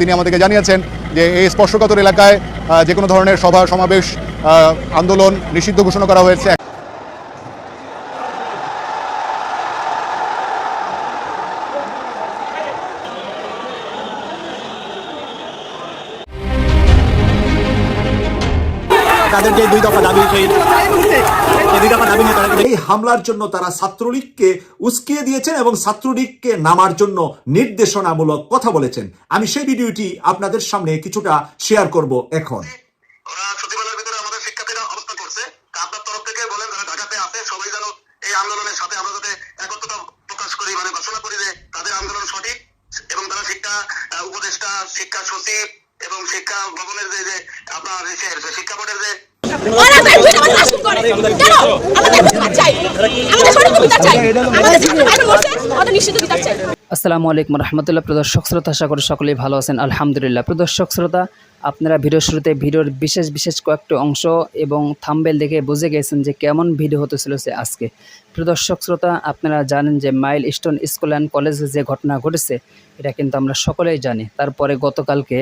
তিনি আমাদেরকে জানিয়েছেন যে এই স্পর্শকাতর এলাকায় যে কোনো ধরনের সভা, সমাবেশ আন্দোলন নিষিদ্ধ ঘোষণা করা হয়েছে। হামলার জন্য তারা ছাত্রলীগকে উস্কিয়ে দিয়েছেন এবং ছাত্রলীগকে নামার জন্য নির্দেশনামূলক কথা বলেছেন। আমি সেই ভিডিওটি আপনাদের সামনে কিছুটা শেয়ার করব এখন। মানে ঘোষণা করি যে তাদের আন্দোলন সঠিক এবং তারা শিক্ষা আহ, উপদেষ্টা শিক্ষা সচিব এবং শিক্ষা ভবনের যে যে আপনার শিক্ষা বোর্ডের যে ওরা তাই বুঝে আমাদের শাসন করে কেন আমাদের বিচার চাই। আমাদের সঠিক বিচার চাই। আমাদের ছাত্র ভাইরা মরছে ওদের নিশ্চিত বিচার চাই। আসসালামু আলাইকুম রহমতুল্লাহ প্রদর্শক শ্রোতা আশা করি সকলেই ভালো আছেন। আলহামদুলিল্লাহ। প্রদর্শক শ্রোতা আপনারা ভিডিও শুরুতে ভিডিওর বিশেষ বিশেষ কয়েকটি অংশ এবং থাম্বেল দেখে বুঝে গেছেন যে কেমন ভিডিও হতে চলেছে আজকে। প্রদর্শক শ্রোতা আপনারা জানেন যে মাইল স্টোন স্কুল অ্যান্ড কলেজে যে ঘটনা ঘটেছে এটা কিন্তু আমরা সকলেই জানি। তারপরে গতকালকে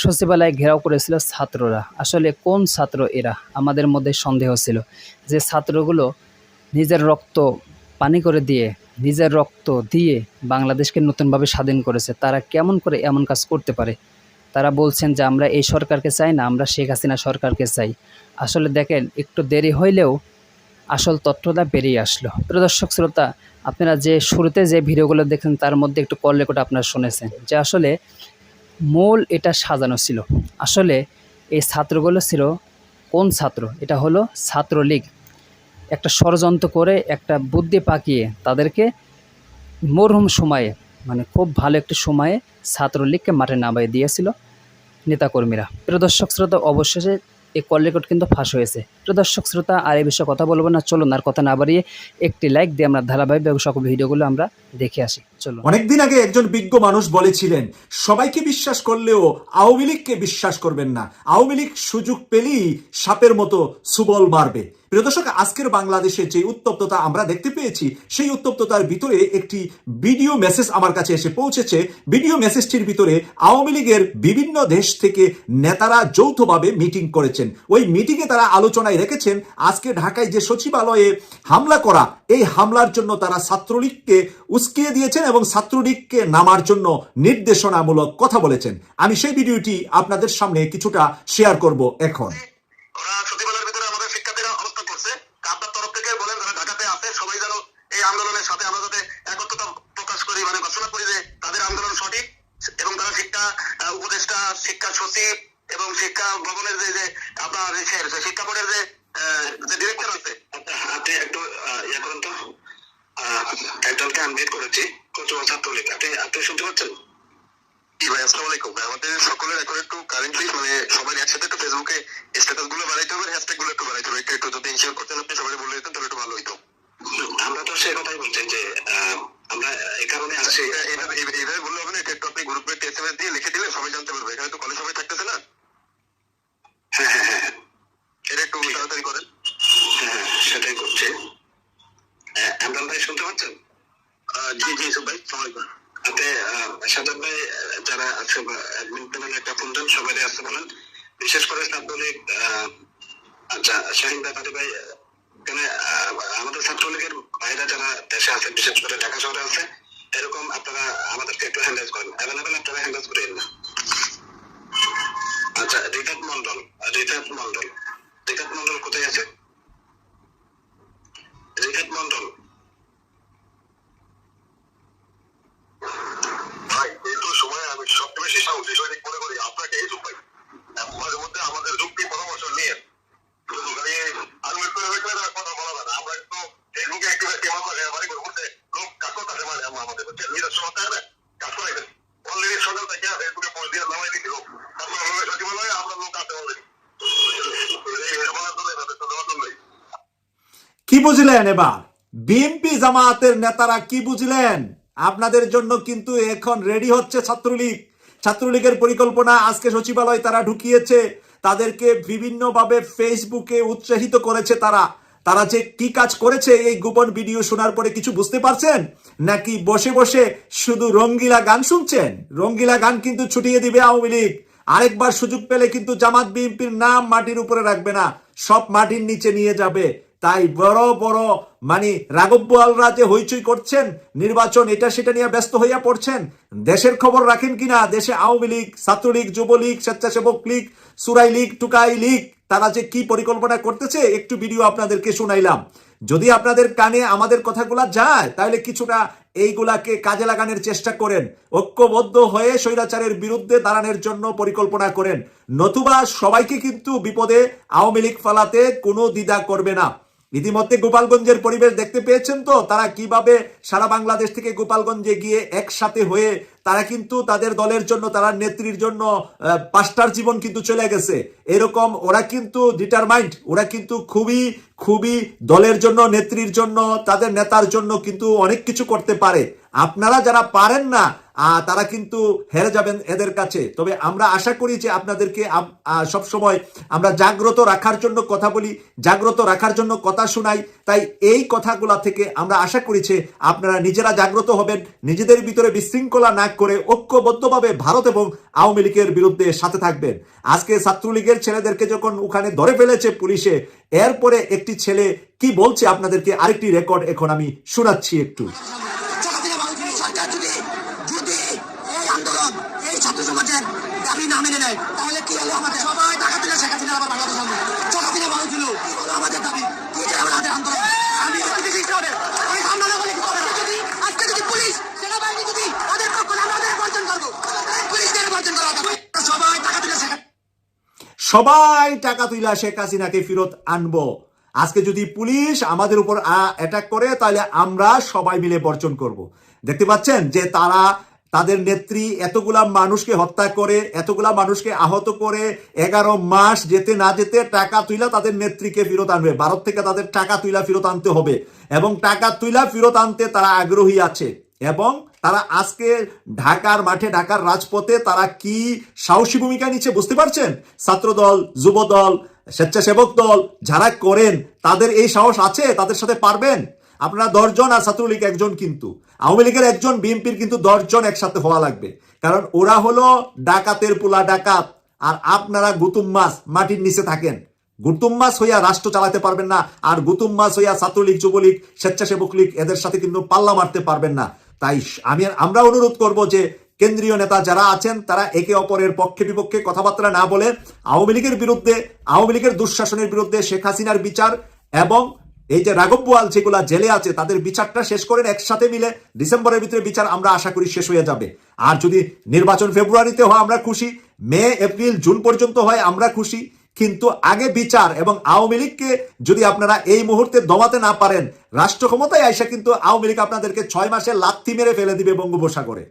সচিবালয় ঘেরাও করেছিল ছাত্ররা। আসলে কোন ছাত্র এরা? আমাদের মধ্যে সন্দেহ ছিল যে ছাত্রগুলো নিজের রক্ত পানি করে দিয়ে, নিজের রক্ত দিয়ে বাংলাদেশকে নতুনভাবে স্বাধীন করেছে। তারা কেমন করে এমন কাজ করতে পারে? তারা বলছেন যে, আমরা এই সরকারকে চাই না, আমরা শেখ হাসিনা সরকারকে চাই। আসলে দেখেন, একটু দেরি হইলেও আসল তথ্যটা বেরিয়ে আসলো। প্রদর্শক শ্রোতা, আপনারা যে শুরুতে যে ভিডিওগুলো দেখেন, তার মধ্যে একটু কল রেকর্ড আপনারা শুনেছেন যে, আসলে মূল এটা সাজানো ছিল। আসলে এই ছাত্রগুলো ছিল কোন ছাত্র? এটা হলো ছাত্রলীগ। একটা ষড়যন্ত্র করে একটা বুদ্ধি পাকিয়ে তাদেরকে মরহুম সময়ে মানে খুব ভালো একটি সময়ে ছাত্রলীগকে মাঠে নামাই দিয়েছিল নেতাকর্মীরা। প্রিয় দর্শক, শ্রোতা, অবশেষে এই কল রেকর্ড কিন্তু ফাঁস হয়েছে। তো দর্শক, শ্রোতা, আর এই বিষয়ে কথা বলব না। চলুন, আর কথা না বাড়িয়ে একটি লাইক দিয়ে আমরা ধারাবাহিক সকল ভিডিওগুলো আমরা দেখে আসি। চলো অনেকদিন আগে একজন বিজ্ঞ মানুষ বলেছিলেন, সবাইকে বিশ্বাস করলেও আওয়ামী লীগকে বিশ্বাস করবেন না। আওয়ামী লীগ সুযোগ পেলেই সাপের মতো সুবল মারবে। প্রিয় দর্শক, আজকের বাংলাদেশে যে উত্তপ্ততা আমরা দেখতে পেয়েছি, সেই উত্তপ্ততার ভিতরে একটি ভিডিও মেসেজ আমার কাছে এসে পৌঁছেছে। ভিডিও মেসেজটির ভিতরে আওয়ামী লীগের বিভিন্ন দেশ থেকে নেতারা যৌথভাবে মিটিং করেছেন। ওই মিটিংয়ে তারা আলোচনায় রেখেছেন, আজকে ঢাকায় যে সচিবালয়ে হামলা করা, এই হামলার জন্য তারা ছাত্রলীগকে উস্কিয়ে দিয়েছেন এবং ছাত্রলীগকে নামার জন্য নির্দেশনামূলক কথা বলেছেন। আমি সেই ভিডিওটি আপনাদের সামনে কিছুটা শেয়ার করব এখন ওরা সচিবালয়ের ভিতরে আমাদের শিক্ষার্থীরা অবস্থান করছে আপনার তরফ থেকে বলেন যারা ঢাকাতে আছে সবাই যেন এই আন্দোলনের সাথে আমরা যাতে একত্রতা মানে ঘোষণা করি যে তাদের আন্দোলন সঠিক এবং তারা শিক্ষা উপদেষ্টা শিক্ষা সচিব এবং শিক্ষা ভবনের যে যে আপনার শিক্ষা বোর্ডের যে ডিরেক্টর আছে। আপনি একটু ইয়ে করুন তো। একজনকে করেছি। কচুয়া ছাত্রলীগ। আপনি আপনি শুনতে পাচ্ছেন? জি ভাই আসসালামু আলাইকুম। আমাদের সকলের এখন একটু কারেন্টলি মানে সবাই একসাথে একটু ফেসবুকে স্ট্যাটাসগুলো বাড়াইতে হবে হ্যাশট্যাগগুলো একটু বাড়াইতে হবে। একটু একটু যদি ইনশিওর করতেন আপনি সবাই বলে দিতেন তাহলে একটু ভালো হইতো। আমরা তো সে কথাই বলছি যে আমরা এই কারণে আসছি এইভাবে এইভাবে বললে হবে না, একটা গ্রুপে এসএমএস দিয়ে লিখে দিলে সবাই জানতে পারবে। এখানে তো কলেজ সবাই থাকতেছে না হ্যাঁ হ্যাঁ হ্যাঁ এটা একটু তাড়াতাড়ি করেন হ্যাঁ সেটাই করছে এমরান ভাই শুনতে পাচ্ছেন জি জি ইসুফ ভাই সালামালাইকুম আপনি সাজাদ ভাই আহ, যারা আছে অ্যাডমিন প্যানেলে একটা ফোন দেন সবাই আসতে বলেন বিশেষ করে ছাত্রলীগ আহ, আচ্ছা শাহিন ভাই ফাতে ভাই আহ, এখানে আহ, আমাদের ছাত্রলীগের ভাইরা যারা দেশে করে ঢাকা শহরে আছে, এরকম আপনারা আমাদেরকে একটু হ্যান্ডেজ করেন। অ্যাভেলেবেল আপনারা হ্যান্ডেজ করেন না। আচ্ছা রিতাপ মন্ডল রিতাপ মন্ডল রিতাপ মন্ডল কোথায় আছে? রিতাপ মন্ডল সময়, আমি সবচেয়ে বেশি সাহসী সৈনিক মনে করি, আপনাকে এই ভাই মাঝে মধ্যে আমাদের যুক্তি পরামর্শ নিয়ে করে কথা কি বুঝলেন এবার? বিএনপি জামায়াতের নেতারা কি বুঝলেন? আপনাদের জন্য কিন্তু এখন রেডি হচ্ছে ছাত্রলীগ। ছাত্রলীগের পরিকল্পনা আজকে সচিবালয় তারা ঢুকিয়েছে। তাদেরকে বিভিন্নভাবে ফেসবুকে উৎসাহিত করেছে তারা। তারা যে কি কাজ করেছে এই গোপন ভিডিও শোনার পরে কিছু বুঝতে পারছেন? নাকি বসে বসে শুধু রঙ্গিলা গান শুনছেন? রঙ্গিলা গান কিন্তু ছুটিয়ে দিবে আওয়ামী লীগ। আরেকবার সুযোগ পেলে কিন্তু জামাত বিএনপির নাম মাটির উপরে রাখবে না। সব মাটির নিচে নিয়ে যাবে। তাই বড় বড় মানে রাঘব বোয়ালরা যে হইচই করছেন, নির্বাচন এটা সেটা নিয়ে ব্যস্ত হইয়া পড়ছেন। দেশের খবর রাখেন কিনা? দেশে আওয়ামী লীগ, ছাত্রলীগ, যুবলীগ, স্বেচ্ছাসেবক লীগ, সুরাই লীগ, টুকাই লীগ, তারা যে কি পরিকল্পনা করতেছে, একটু ভিডিও আপনাদেরকে শুনাইলাম। যদি আপনাদের কানে আমাদের কথাগুলা যায়, তাহলে কিছুটা এইগুলাকে কাজে লাগানোর চেষ্টা করেন। ঐক্যবদ্ধ হয়ে স্বৈরাচারের বিরুদ্ধে দাঁড়ানোর জন্য পরিকল্পনা করেন। নতুবা সবাইকে কিন্তু বিপদে আওয়ামী লীগ ফালাতে কোনো দ্বিধা করবে না। ইতিমধ্যে গোপালগঞ্জের পরিবেশ দেখতে পেয়েছেন তো? তারা কীভাবে সারা বাংলাদেশ থেকে গোপালগঞ্জে গিয়ে একসাথে হয়ে তারা কিন্তু তাদের দলের জন্য, তারা নেত্রীর জন্য পাঁচটার জীবন কিন্তু চলে গেছে। এরকম ওরা কিন্তু ডিটারমাইন্ড ওরা কিন্তু খুবই খুবই দলের জন্য, নেত্রীর জন্য, তাদের নেতার জন্য কিন্তু অনেক কিছু করতে পারে। আপনারা যারা পারেন না তারা কিন্তু হেরে যাবেন এদের কাছে। তবে আমরা আশা করি যে আপনাদেরকে সব সময় আমরা জাগ্রত রাখার জন্য কথা বলি, জাগ্রত রাখার জন্য কথা শোনাই। তাই এই কথাগুলা থেকে আমরা আশা করি যে আপনারা নিজেরা জাগ্রত হবেন, নিজেদের ভিতরে বিশৃঙ্খলা না করে ঐক্যবদ্ধভাবে ভারত এবং আওয়ামী লীগের বিরুদ্ধে সাথে থাকবেন। আজকে ছাত্রলীগের ছেলেদেরকে যখন ওখানে ধরে ফেলেছে পুলিশে এরপরে একটি ছেলে কি বলছে আপনাদেরকে? আরেকটি রেকর্ড এখন আমি শোনাচ্ছি একটু। আমাদের? দাবি? আমাদের যদি যদি এই আন্দোলন এই ছাত্র সমাজের দাবি না মেনে নেয় তাহলে কি হলো আমাদের সবাই টাকা দিলে শেখাচ্ছিলেন আবার বাংলাদেশ আন্দোলন চাকাতিরা বাংলাদেশ কি হলো আমাদের দাবি কি যে আমাদের আন্দোলন আমি একটি বিশেষ করে আমি সামনে না বলে কি হবে যদি আজকে যদি পুলিশ সেনাবাহিনী যদি ওদের পক্ষ না আমাদের বর্জন করব পুলিশদের বর্জন করা হবে সবাই টাকা দিলে শেখা সবাই টাকা তুইলা শেখ হাসিনাকে ফেরত আনব। আজকে যদি পুলিশ আমাদের উপর অ্যাটাক করে, তাহলে আমরা সবাই মিলে বর্জন করব। দেখতে পাচ্ছেন যে তারা তাদের নেত্রী এতগুলা মানুষকে হত্যা করে, এতগুলা মানুষকে আহত করে, এগারো মাস যেতে না যেতে টাকা তুইলা তাদের নেত্রীকে ফেরত আনবে। ভারত থেকে তাদের টাকা তুইলা ফেরত আনতে হবে এবং টাকা তুইলা ফেরত আনতে তারা আগ্রহী আছে। এবং তারা আজকে ঢাকার মাঠে, ঢাকার রাজপথে তারা কি সাহসী ভূমিকা নিচ্ছে বুঝতে পারছেন? ছাত্রদল, যুবদল, স্বেচ্ছাসেবক দল যারা করেন, তাদের এই সাহস আছে? তাদের সাথে পারবেন? আপনারা দশজন আর ছাত্রলীগ একজন কিন্তু। আওয়ামী লীগের একজন, বিএনপির কিন্তু দশজন একসাথে হওয়া লাগবে। কারণ ওরা হলো ডাকাতের পোলা ডাকাত। আর আপনারা গুতুম মাছ মাটির নিচে থাকেন। গুতুম মাছ হইয়া রাষ্ট্র চালাতে পারবেন না। আর গুতুম মাছ হইয়া ছাত্রলীগ, যুবলীগ, স্বেচ্ছাসেবক লীগ, এদের সাথে কিন্তু পাল্লা মারতে পারবেন না। তাই আমি আমরা অনুরোধ করব যে কেন্দ্রীয় নেতা যারা আছেন, তারা একে অপরের পক্ষে বিপক্ষে কথাবার্তা না বলে আওয়ামী লীগের বিরুদ্ধে, আওয়ামী লীগের দুঃশাসনের বিরুদ্ধে শেখ হাসিনার বিচার এবং এই যে রাঘব বোয়াল যেগুলা জেলে আছে, তাদের বিচারটা শেষ করেন একসাথে মিলে ডিসেম্বরের ভিতরে বিচার আমরা আশা করি শেষ হয়ে যাবে। আর যদি নির্বাচন ফেব্রুয়ারিতে হয়, আমরা খুশি। মে, এপ্রিল, জুন পর্যন্ত হয়, আমরা খুশি। কিন্তু আগে বিচার এবং আওয়ামী লীগকে যদি আপনারা এই মুহূর্তে দমাতে না পারেন, রাষ্ট্র ক্ষমতায় আইসা কিন্তু আওয়ামী লীগ আপনাদেরকে ছয় মাসে লাথি মেরে ফেলে দিবে বঙ্গোপসাগরে।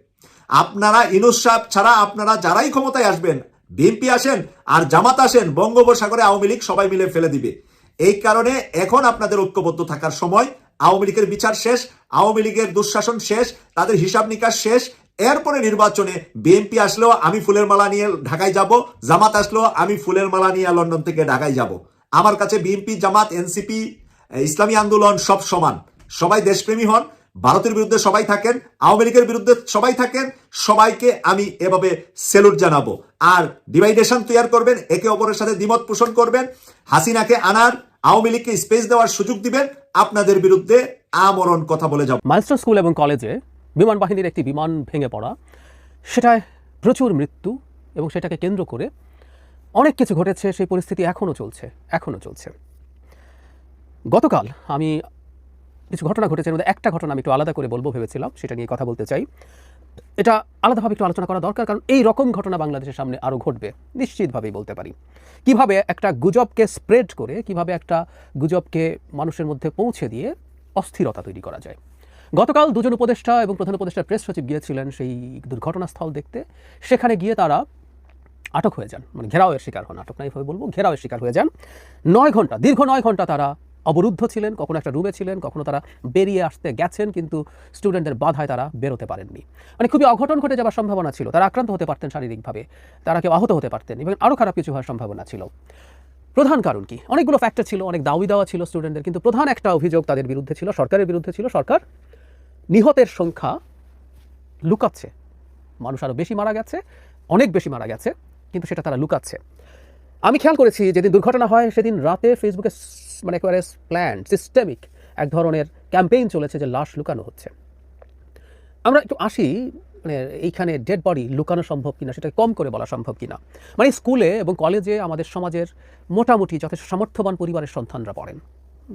আপনারা ইনুস সাহেব ছাড়া আপনারা যারাই ক্ষমতায় আসবেন, বিএনপি আসেন আর জামাত আসেন, বঙ্গোপসাগরে আওয়ামী লীগ সবাই মিলে ফেলে দিবে। এই কারণে এখন আপনাদের ঐক্যবদ্ধ থাকার সময়, আওয়ামী লীগের বিচার শেষ, আওয়ামী লীগের দুঃশাসন শেষ, তাদের হিসাব নিকাশ শেষ এরপরে নির্বাচনে বিএনপি আসলেও আমি ফুলের মালা নিয়ে ঢাকায় যাব। জামাত আসলেও আমি ফুলের মালা নিয়ে লন্ডন থেকে ঢাকায় যাব। আমার কাছে বিএনপি, জামাত, এনসিপি, ইসলামী আন্দোলন সব সমান। সবাই দেশপ্রেমী হন, ভারতের বিরুদ্ধে সবাই থাকেন, আওয়ামী লীগের বিরুদ্ধে সবাই থাকেন, সবাইকে আমি এভাবে সেলুট জানাব। আর ডিভাইডেশন তৈরি করবেন, একে অপরের সাথে দ্বিমত পোষণ করবেন, হাসিনাকে আনার, আওয়ামী লীগকে স্পেস দেওয়ার সুযোগ দিবেন, আপনাদের বিরুদ্ধে আমরণ কথা বলে যাব। মাইলস্টোন স্কুল এবং কলেজে বিমান বাহিনীর একটি বিমান ভেঙে পড়া। সেটায় প্রচুর মৃত্যু এবং সেটাকে কেন্দ্র করে অনেক কিছু ঘটেছে, সেই পরিস্থিতি এখনও চলছে এখনও চলছে। গতকাল আমি কিছু ঘটনা ঘটেছে মধ্যে একটা ঘটনা আমি একটু আলাদা করে বলব ভেবেছিলাম, সেটা নিয়ে কথা বলতে চাই। এটা আলাদাভাবে একটু আলোচনা করা দরকার, কারণ এই রকম ঘটনা বাংলাদেশের সামনে আরও ঘটবে, নিশ্চিতভাবেই বলতে পারি। কীভাবে একটা গুজবকে স্প্রেড করে, কীভাবে একটা গুজবকে মানুষের মধ্যে পৌঁছে দিয়ে অস্থিরতা তৈরি করা যায়। গতকাল দুজন উপদেষ্টা এবং প্রধান উপদেষ্টার প্রেস সচিব গিয়েছিলেন সেই দুর্ঘটনাস্থল দেখতে। সেখানে গিয়ে তারা আটক হয়ে যান মানে ঘেরাওয়ের শিকার হন। আটক না এইভাবে বলব, ঘেরাওয়ের শিকার হয়ে যান। নয় ঘণ্টা, দীর্ঘ নয় ঘণ্টা তারা অবরুদ্ধ ছিলেন, কখনো একটা রুমে ছিলেন, কখনো তারা বেরিয়ে আসতে গেছেন, কিন্তু স্টুডেন্টদের বাধায় তারা বেরোতে পারেননি। মানে খুবই অঘটন ঘটে যাওয়ার সম্ভাবনা ছিল। তারা আক্রান্ত হতে পারতেন শারীরিকভাবে, তারা কেউ আহত হতে পারতেন এবং আরও খারাপ কিছু হওয়ার সম্ভাবনা ছিল। প্রধান কারণ কি? অনেকগুলো ফ্যাক্টর ছিল, অনেক দাবি দেওয়া ছিল স্টুডেন্টদের, কিন্তু প্রধান একটা অভিযোগ তাদের বিরুদ্ধে ছিল, সরকারের বিরুদ্ধে ছিল, সরকার নিহতের সংখ্যা লুকাচ্ছে। মানুষ আরও বেশি মারা গেছে, অনেক বেশি মারা গেছে, কিন্তু সেটা তারা লুকাচ্ছে। আমি খেয়াল করেছি যেদিন দুর্ঘটনা হয়, সেদিন রাতে ফেসবুকে মানে একেবারে প্ল্যান সিস্টেমিক এক ধরনের ক্যাম্পেইন চলেছে যে লাশ লুকানো হচ্ছে। আমরা একটু আসি মানে এইখানে ডেড বডি লুকানো সম্ভব কিনা সেটা কম করে বলা সম্ভব কিনা। মানে স্কুলে এবং কলেজে আমাদের সমাজের মোটামুটি যথেষ্ট সামর্থ্যবান পরিবারের সন্তানরা পড়েন।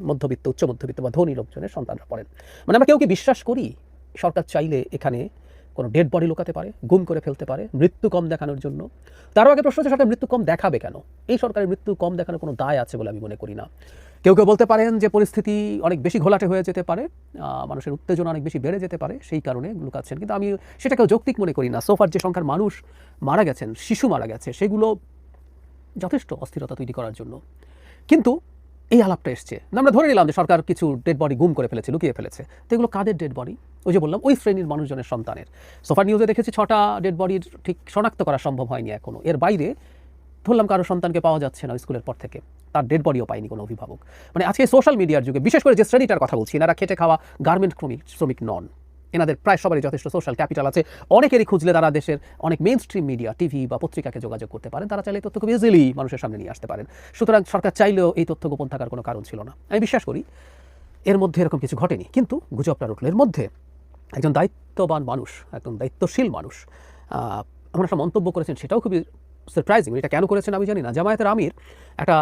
মধ্যবিত্ত, উচ্চ মধ্যবিত্ত বা ধনী লোকজনের সন্তানরা পড়েন। মানে আমরা কেউ কি বিশ্বাস করি? সরকার চাইলে এখানে কোনো ডেড বডি লুকাতে পারে, গুম করে ফেলতে পারে, মৃত্যু কম দেখানোর জন্য। তারও আগে প্রশ্ন হচ্ছে সরকার মৃত্যু কম দেখাবে কেন? এই সরকারের মৃত্যু কম দেখানোর কোনো দায় আছে বলে আমি মনে করি না। কেউ কেউ বলতে পারেন যে পরিস্থিতি অনেক বেশি ঘোলাটে হয়ে যেতে পারে মানুষের উত্তেজনা অনেক বেশি বেড়ে যেতে পারে, সেই কারণে লুকাচ্ছেন। কিন্তু আমি সেটাকেও যৌক্তিক মনে করি না। সোফার যে সংখ্যার মানুষ মারা গেছেন, শিশু মারা গেছে, সেগুলো যথেষ্ট অস্থিরতা তৈরি করার জন্য। কিন্তু এই আলাপটা এসছে। আমরা ধরে নিলাম যে সরকার কিছু ডেড বডি গুম করে ফেলেছে, লুকিয়ে ফেলেছে। তো এগুলো কাদের ডেড বডি ওই যে বললাম, ওই শ্রেণির মানুষজনের সন্তানের। সোফার নিউজে দেখেছি ছটা ডেড বডির ঠিক শনাক্ত করা সম্ভব হয়নি এখনও। এর বাইরে ধরলাম কারও সন্তানকে পাওয়া যাচ্ছে না স্কুলের পর থেকে। তার ডেড বডিও পায়নি কোনো অভিভাবক। মানে আজকে সোশ্যাল মিডিয়ার যুগে, বিশেষ করে যে শ্রেণীটার কথা বলছি, এনারা খেটে খাওয়া গার্মেন্ট শ্রমিক শ্রমিক নন। এনাদের প্রায় সবারই যথেষ্ট সোশ্যাল ক্যাপিটাল আছে। অনেকেরই খুঁজলে তারা দেশের অনেক মেইন স্ট্রিম মিডিয়া টিভি বা পত্রিকাকে যোগাযোগ করতে পারেন। তারা চাইলে তথ্য খুব ইজিলি মানুষের সামনে নিয়ে আসতে পারেন। সুতরাং সরকার চাইলেও এই তথ্য গোপন থাকার কোনো কারণ ছিল না। আমি বিশ্বাস করি, এর মধ্যে এরকম কিছু ঘটেনি। কিন্তু গুজবটা উঠল এর মধ্যে একজন দায়িত্ববান মানুষ একজন দায়িত্বশীল মানুষ এমন একটা মন্তব্য করেছেন সেটাও খুবই সারপ্রাইজিং এটা কেন করেছেন আমি জানি না। জামায়াতের আমির একটা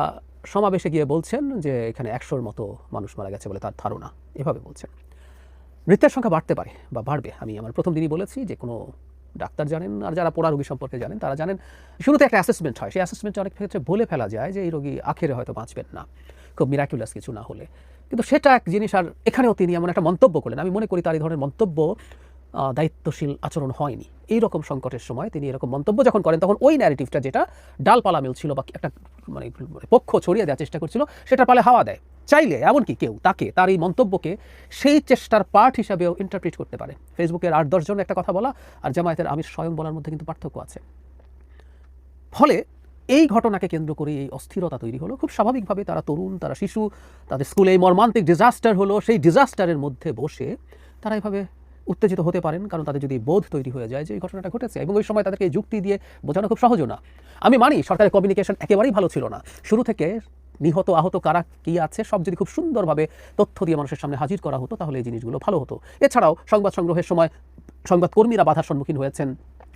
সমাবেশে গিয়ে বলছেন যে এখানে একশোর মতো মানুষ মারা গেছে বলে তার ধারণা। এভাবে বলছেন। মৃত্যুর সংখ্যা বাড়তে পারে বা বাড়বে। আমি আমার প্রথম দিনই বলেছি যে কোনো ডাক্তার জানেন আর যারা পোড়া রোগী সম্পর্কে জানেন, তারা জানেন শুরুতে একটা অ্যাসেসমেন্ট হয়। সেই অ্যাসেসমেন্টে অনেক ক্ষেত্রে বলে ফেলা যায় যে এই রোগী আখেরে হয়তো বাঁচবেন না, খুব মিরাকুলাস কিছু না হলে। কিন্তু সেটা এক জিনিস আর এখানেও তিনি এমন একটা মন্তব্য করলেন। আমি মনে করি তার এই ধরনের মন্তব্য দায়িত্বশীল আচরণ হয়নি। এই রকম সংকটের সময় তিনি এরকম মন্তব্য যখন করেন, তখন ওই ন্যারেটিভটা যেটা ডালপালা মিলছিল বা একটা মানে পক্ষ ছড়িয়ে দেওয়ার চেষ্টা করছিল সেটা পালে হাওয়া দেয়। চাইলে এমনকি কেউ তাকে তার এই মন্তব্যকে সেই চেষ্টার পার্ট হিসাবেও ইন্টারপ্রিট করতে পারে। ফেসবুকের আট দশজন একটা কথা বলা আর জামায়াতের আমির স্বয়ং বলার মধ্যে কিন্তু পার্থক্য আছে। ফলে এই ঘটনাকে কেন্দ্র করে এই অস্থিরতা তৈরি হলো। খুব স্বাভাবিকভাবে তারা তরুণ, তারা শিশু, তাদের স্কুলে এই মর্মান্তিক ডিজাস্টার হলো। সেই ডিজাস্টারের মধ্যে বসে তারা এভাবে উত্তেজিত হতে পারেন, কারণ তাদের যদি বোধ তৈরি হয়ে যায় যে এই ঘটনাটা ঘটেছে এবং ওই সময় তাদেরকে যুক্তি দিয়ে বোঝানো খুব সহজও না। আমি মানি সরকারের কমিউনিকেশন একেবারেই ভালো ছিল না। শুরু থেকে নিহত, আহত কারা কী আছে, সব যদি খুব সুন্দরভাবে তথ্য দিয়ে মানুষের সামনে হাজির করা হতো, তাহলে এই জিনিসগুলো ভালো হতো। এছাড়াও সংবাদ সংগ্রহের সময় সংবাদকর্মীরা বাধার সম্মুখীন হয়েছেন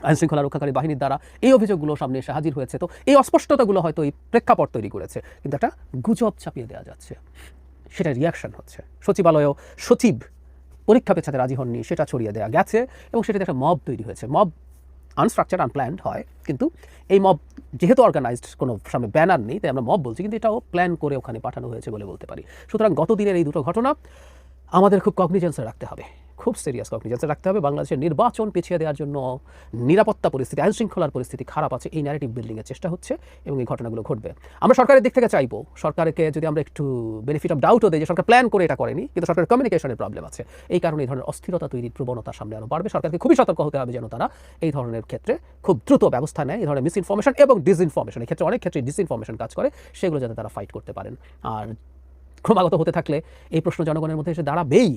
আইনশৃঙ্খলা রক্ষাকারী বাহিনীর দ্বারা। এই অভিযোগগুলো সামনে এসে হাজির হয়েছে। তো এই অস্পষ্টতাগুলো হয়তো এই প্রেক্ষাপট তৈরি করেছে, কিন্তু একটা গুজব চাপিয়ে দেওয়া যাচ্ছে। সেটা রিয়াকশন হচ্ছে। সচিবালয়েও সচিব পরীক্ষা পেছাতে রাজি হননি, সেটা ছড়িয়ে দেওয়া গেছে এবং সেটাতে একটা মব তৈরি হয়েছে। মব আনস্ট্রাকচার আনপ্ল্যান্ড হয়, কিন্তু এই মব যেহেতু অর্গানাইজড কোনো সামনে ব্যানার নেই, তাই আমরা মব বলছি, কিন্তু এটাও প্ল্যান করে ওখানে পাঠানো হয়েছে বলে বলতে পারি। সুতরাং গত দিনের এই দুটো ঘটনা আমাদের খুব কগনিজেন্সে রাখতে হবে। খুব সিরিয়াস কগনিজেন্সে রাখতে হবে। বাংলাদেশের নির্বাচন পিছিয়ে দেওয়ার জন্য নিরাপত্তা পরিস্থিতি আইন শৃঙ্খলার পরিস্থিতি খারাপ আছে। এই ন্যারেটিভ বিল্ডিংয়ের চেষ্টা হচ্ছে এবং এই ঘটনাগুলো ঘটবে। আমরা সরকারের দিক থেকে চাইব, সরকারকে যদি আমরা একটু বেনিফিট অফ ডাউটও দিই যে সরকার প্ল্যান করে এটা করেনি, কিন্তু সরকারের কমিউনিকেশনের প্রবলেম আছে। এই কারণে এই ধরনের অস্থিরতা তৈরির প্রবণতা সামনে আরও বাড়বে। সরকারকে খুবই সতর্ক হতে হবে যেন তারা এই ধরনের ক্ষেত্রে খুব দ্রুত ব্যবস্থা নেয়। এই ধরনের মিসইনফরমেশন এবং ডিসইনফরমেশন এই ক্ষেত্রে অনেক ক্ষেত্রে ডিসইনফরমেশন কাজ করে, সেগুলো যাতে তারা ফাইট করতে পারেন। আর ক্রমাগত হতে থাকলে এই প্রশ্ন জনগণের মধ্যে এসে দাঁড়াবেই।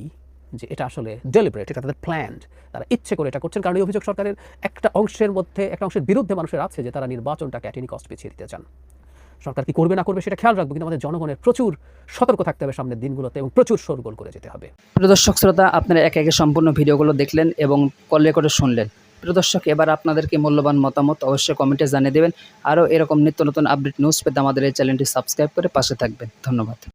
যে এটা আসলে ডেলিবারেট এটা তাদের প্ল্যান্ড তারা ইচ্ছে করে এটা করছেন কারণ এই অভিযোগ সরকারের একটা অংশের মধ্যে, একটা অংশের বিরুদ্ধে মানুষের আছে যে তারা নির্বাচনটাকে অ্যাটেনি কস্ট পিছিয়ে দিতে চান। সরকার কি করবে না করবে সেটা খেয়াল রাখবে, কিন্তু আমাদের জনগণের প্রচুর সতর্ক থাকতে হবে সামনের দিনগুলোতে এবং প্রচুর শোরগোল করে যেতে হবে। প্রিয় দর্শক, শ্রোতা, আপনারা একে একে সম্পূর্ণ ভিডিওগুলো দেখলেন এবং কল রেকর্ডে শুনলেন। প্রিয় দর্শক, এবার আপনাদেরকে মূল্যবান মতামত অবশ্যই কমেন্টে জানিয়ে দেবেন। আরও এরকম নিত্য নতুন আপডেট নিউজ পেতে আমাদের এই চ্যানেলটি সাবস্ক্রাইব করে পাশে থাকবেন। ধন্যবাদ।